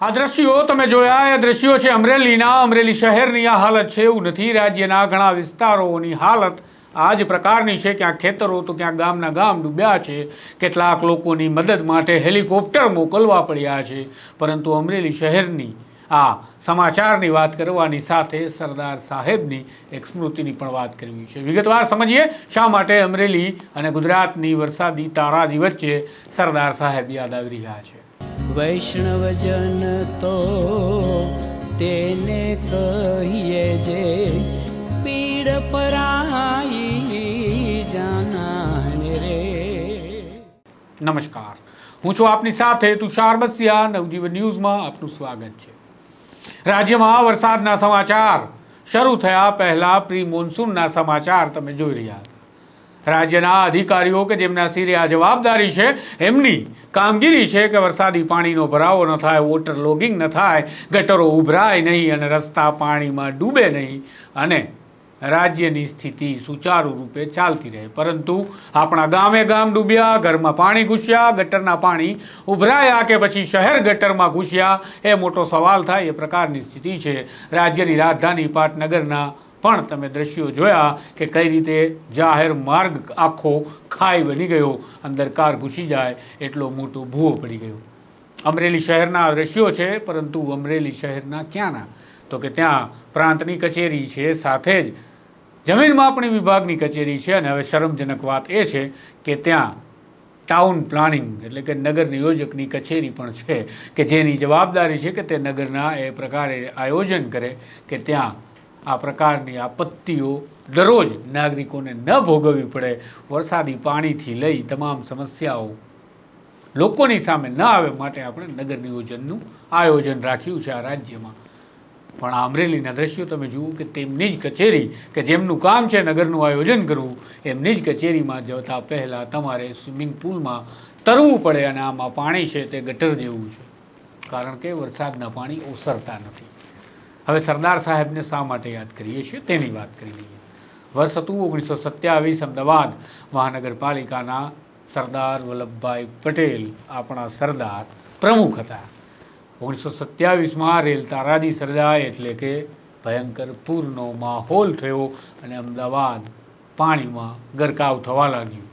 આ દ્રશ્યો તમે જોયા, એ દ્રશ્યો છે અમરેલીના. અમરેલી શહેરની આ હાલત છે, એવું નથી. રાજ્યના ઘણા વિસ્તારોની હાલત આ જ પ્રકારની છે. ક્યાંક ખેતરો તો ક્યાંક ગામના ગામ ડૂબ્યા છે. કેટલાક લોકોની મદદ માટે હેલિકોપ્ટર મોકલવા પડ્યા છે. પરંતુ અમરેલી શહેરની આ સમાચારની વાત કરવાની સાથે સરદાર સાહેબની એક સ્મૃતિની પણ વાત કરવી છે. વિગતવાર સમજીએ, શા માટે અમરેલી અને ગુજરાતની વરસાદી તારાજી વચ્ચે સરદાર સાહેબ યાદ આવી રહ્યા છે? વૈષ્ણવજન તો તેને કહીએ જે પીડ પરાઈ જાનાને રે. નમસ્કાર. હું છું આપની સાથે તુષાર બસિયા. નવજીવન ન્યૂઝમાં આપનું સ્વાગત છે. રાજ્યમાં વરસાદના સમાચાર શરૂ થયા પહેલા પ્રી મોન્સૂનના સમાચાર તમે જોઈ રહ્યા રાજ્યના અધિકારીઓ કે જેમના સિરે આ જવાબદારી છે, એમની કામગીરી છે કે વરસાદી પાણીનો ભરાવો ન થાય વોટર લોગિંગ ન થાય, ગટરો ઉભરાય નહીં અને રસ્તા પાણીમાં ડૂબે નહીં. અને રાજ્યની સ્થિતિ સુચારુ રૂપે ચાલતી રહે. પરંતુ આપણા ગામે ગામ ડૂબ્યા, ઘરમાં પાણી ઘૂસ્યા, ગટરના પાણી ઉભરાયા કે પછી શહેર ગટરમાં ઘૂસ્યા, એ મોટો સવાલ થાય, એ પ્રકારની સ્થિતિ છે. રાજ્યની રાજધાની પાટનગરના પણ તમે દ્રશ્યો જોયા કે કઈ રીતે જાહેર માર્ગ આખો ખાઈ બની ગયો, અંદર કાર ઘૂસી જાય, એટલો મોટો ભૂવો પડી ગયો. અમરેલી શહેરના આ દ્રશ્યો છે, પરંતુ અમરેલી શહેરના ક્યાંના? તો કે ત્યાં પ્રાંતની કચેરી છે, સાથે જ જમીન માપણી વિભાગની કચેરી છે, અને હવે શરમજનક વાત એ છે કે ત્યાં ટાઉન પ્લાનિંગ એટલે કે નગર નિયોજકની કચેરી પણ છે, કે જેની જવાબદારી છે કે તે નગરના એ પ્રકારે આયોજન કરે, કે ત્યાં આ પ્રકારની આપત્તિઓ દરરોજ નાગરિકોને ન ભોગવવી પડે, વરસાદી પાણીથી લઈ તમામ સમસ્યાઓ લોકોની સામે ન આવે માટે આપણે નગર નિયોજનનું આયોજન રાખ્યું છે આ રાજ્યમાં. પણ અમરેલીના દ્રશ્યો તમે જુઓ કે તેમની જ કચેરી કે જેમનું કામ છે નગરનું આયોજન કરવું, એમની જ કચેરીમાં જતા પહેલાં તમારે સ્વિમિંગ પુલમાં તરવું પડે અને આમાં પાણી છે તે ગટર જેવું છે. કારણ કે વરસાદના પાણી ઓસરતા નથી. હવે સરદાર સાહેબને શા માટે યાદ કરીએ છીએ? તેની વાત કરી લઈએ. વર્ષ હતું ઓગણીસો સત્યાવીસ, અમદાવાદ. મહાનગરપાલિકાના સરદાર વલ્લભભાઈ પટેલ આપણા સરદાર પ્રમુખ હતા. ઓગણીસો સત્યાવીસમાં રેલ તારાજી સર્જાય એટલે કે ભયંકર પૂરનો માહોલ થયો અને અમદાવાદ પાણીમાં ગરકાવ થવા લાગ્યું.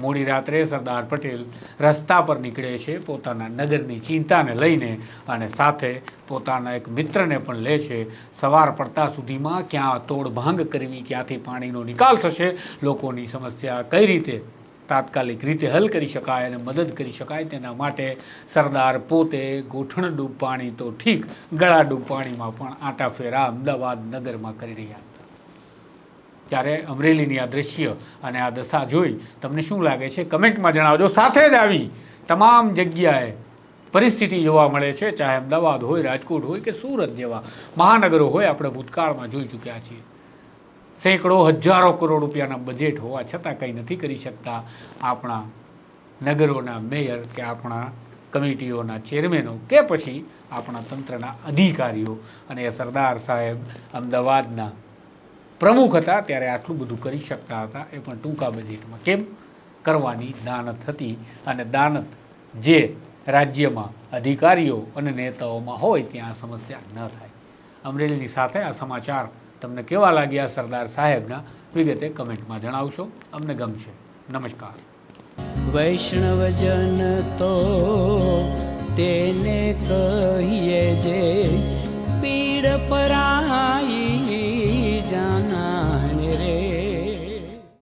મોડી રાત્રે સરદાર પટેલ રસ્તા પર નીકળે છે, પોતાના નગરની ચિંતાને લઈને અને સાથે પોતાના એક મિત્રને પણ લે છે. સવાર પડતા સુધીમાં ક્યાં તોડભાંગ કરવી, ક્યાંથી પાણીનો નિકાલ થશે, લોકોની સમસ્યા કઈ રીતે તાત્કાલિક રીતે હલ કરી શકાય અને મદદ કરી શકાય તેના માટે સરદાર પોતે ગોઠણડૂબ પાણી તો ઠીક ગળા ડૂબ પાણીમાં પણ આંટાફેરા અમદાવાદ નગરમાં કરી રહ્યા ત્યારે અમરેલીની આ દ્રશ્ય અને આ દશા જોઈ તમને શું લાગે છે? કમેન્ટમાં જણાવજો. સાથે જ આવી તમામ જગ્યાએ પરિસ્થિતિ જોવા મળે છે. ચાહે અમદાવાદ હોય, રાજકોટ હોય કે સુરત જેવા મહાનગરો હોય, આપણે ભૂતકાળમાં જોઈ ચૂક્યા છીએ. સેંકડો, હજારો કરોડ રૂપિયાના બજેટ હોવા છતાં કંઈ નથી કરી શકતા આપણા નગરોના મેયર કે આપણા કમિટીઓના ચેરમેનો કે પછી આપણા તંત્રના અધિકારીઓ. અને સરદાર સાહેબ અમદાવાદના પ્રમુખ હતા ત્યારે આટલું બધું કરી શકતા હતા. એ પણ ટૂંકા બજેટમાં. કેમ? કરવાની દાનત હતી અને દાનત જે રાજ્યમાં અધિકારીઓ અને નેતાઓમાં હોય ત્યાં સમસ્યા ન થાય. અમરેલીની સાથે આ સમાચાર તમને કેવા લાગ્યા સરદાર સાહેબના? વિગતે કમેન્ટમાં જણાવશો. અમને ગમશે. નમસ્કાર. વૈષ્ણવજન તો તેને કહીએ જે પીડ પરાઈ